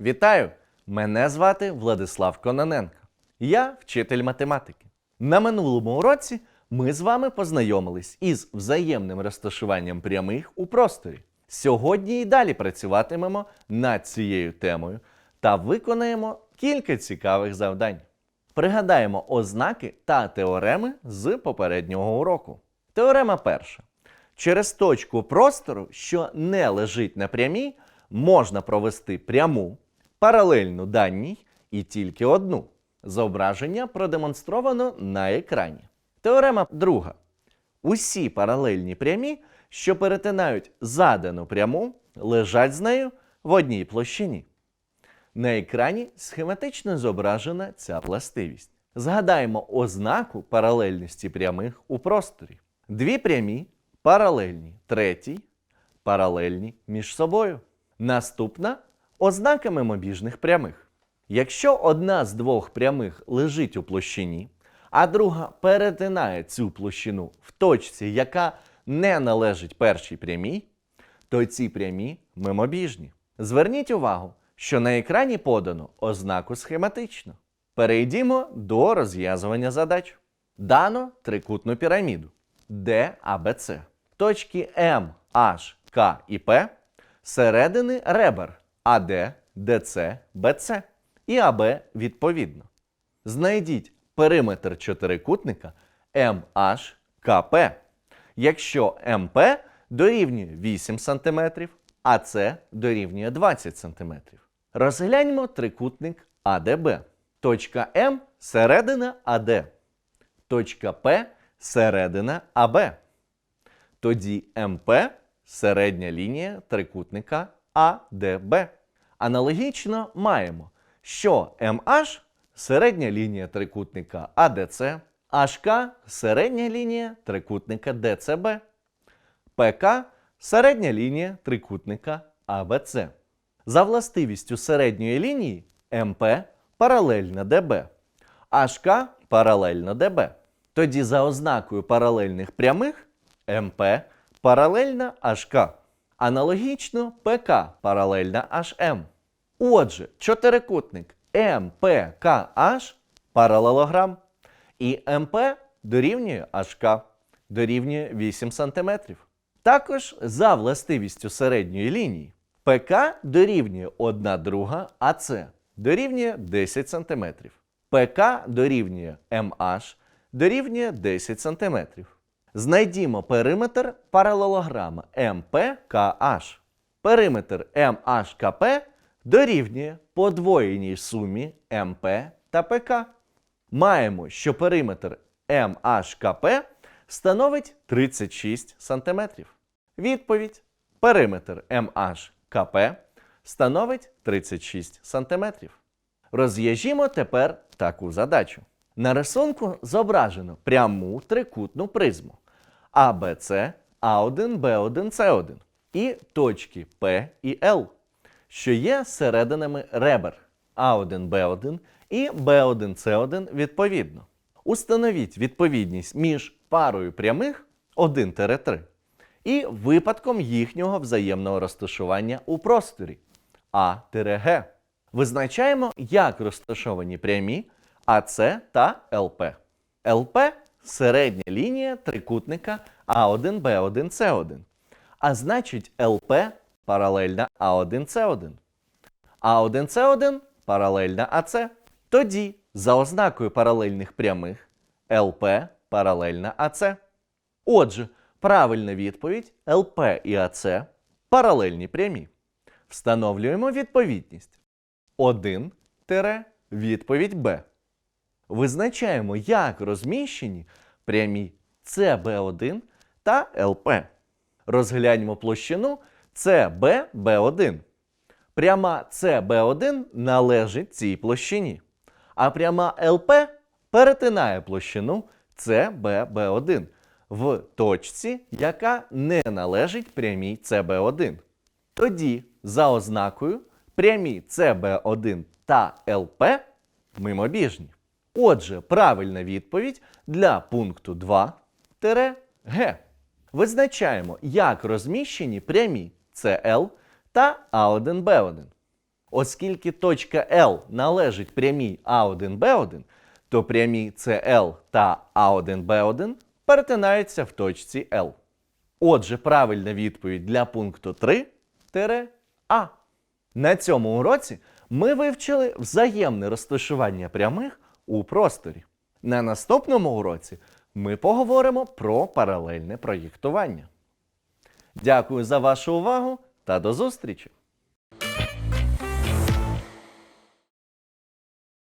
Вітаю! Мене звати Владислав Кононенко. Я вчитель математики. На минулому уроці ми з вами познайомились із взаємним розташуванням прямих у просторі. Сьогодні і далі працюватимемо над цією темою та виконаємо кілька цікавих завдань. Пригадаємо ознаки та теореми з попереднього уроку. Теорема перша. Через точку простору, що не лежить на прямій, можна провести пряму, паралельну даній і тільки одну. Зображення продемонстровано на екрані. Теорема друга. Усі паралельні прямі, що перетинають задану пряму, лежать з нею в одній площині. На екрані схематично зображена ця властивість. Згадаємо ознаку паралельності прямих у просторі. Дві прямі паралельні третій, паралельні між собою. Наступна ознака мимобіжних прямих. Якщо одна з двох прямих лежить у площині, а друга перетинає цю площину в точці, яка не належить першій прямій, то ці прямі мимобіжні. Зверніть увагу, що на екрані подано ознаку схематично. Перейдімо до розв'язування задач. Дано трикутну піраміду DABC. Точки М, H, К і П середини ребер AD, DC, BC і АБ відповідно. Знайдіть периметр чотирикутника MHKP, якщо МП дорівнює 8 см, а С дорівнює 20 см. Розгляньмо трикутник АДБ. Точка М середина АД. Точка П середина АБ. Тоді МП середня лінія трикутника АДБ. Аналогічно маємо, що МH середня лінія трикутника АДЦ, HK середня лінія трикутника ДЦБ, ПК середня лінія трикутника АБЦ. За властивістю середньої лінії МП паралельна ДБ, HK паралельно ДБ. Тоді за ознакою паралельних прямих МП паралельна HK. Аналогічно ПК паралельна HM. Отже, чотирикутник МПКH паралелограм і МП дорівнює HK дорівнює 8 см. Також за властивістю середньої лінії ПК дорівнює 1 друга АЦ дорівнює 10 см. ПК дорівнює МH дорівнює 10 см. Знайдімо периметр паралелограма МПКH. Периметр MHKP дорівнює подвоєній сумі МП та ПК. Маємо, що периметр MHKP становить 36 см. Відповідь: периметр MHKP становить 36 см. Розв'яжімо тепер таку задачу. На рисунку зображено пряму трикутну призму ABC, A1, B1, C1 і точки P і L, що є серединами ребер A1, B1 і B1, C1 відповідно. Установіть відповідність між парою прямих 1-3 і випадком їхнього взаємного розташування у просторі А-Г. Визначаємо, як розташовані прямі АС та ЛП. ЛП середня лінія трикутника А1, Б1, С1. А значить, ЛП паралельна А1, С1. А1, С1 паралельна АС. Тоді, за ознакою паралельних прямих, ЛП паралельна АС. Отже, правильна відповідь ЛП і АС паралельні прямі. Встановлюємо відповідність. 1 тире відповідь Б. Визначаємо, як розміщені прямі CB1 та ЛП. Розгляньмо площину CBB1. Пряма CB1 належить цій площині, а пряма ЛП перетинає площину CBB1 в точці, яка не належить прямій CB1. Тоді, за ознакою, прямі CB1 та ЛП мимобіжні. Отже, правильна відповідь для пункту 2-Г. Визначаємо, як розміщені прямі CL та А1Б1. Оскільки точка L належить прямій А1Б1, то прямі CL та А1Б1 перетинаються в точці L. Отже, правильна відповідь для пункту 3 тире А. На цьому уроці ми вивчили взаємне розташування прямих у просторі. На наступному уроці ми поговоримо про паралельне проєктування. Дякую за вашу увагу та до зустрічі!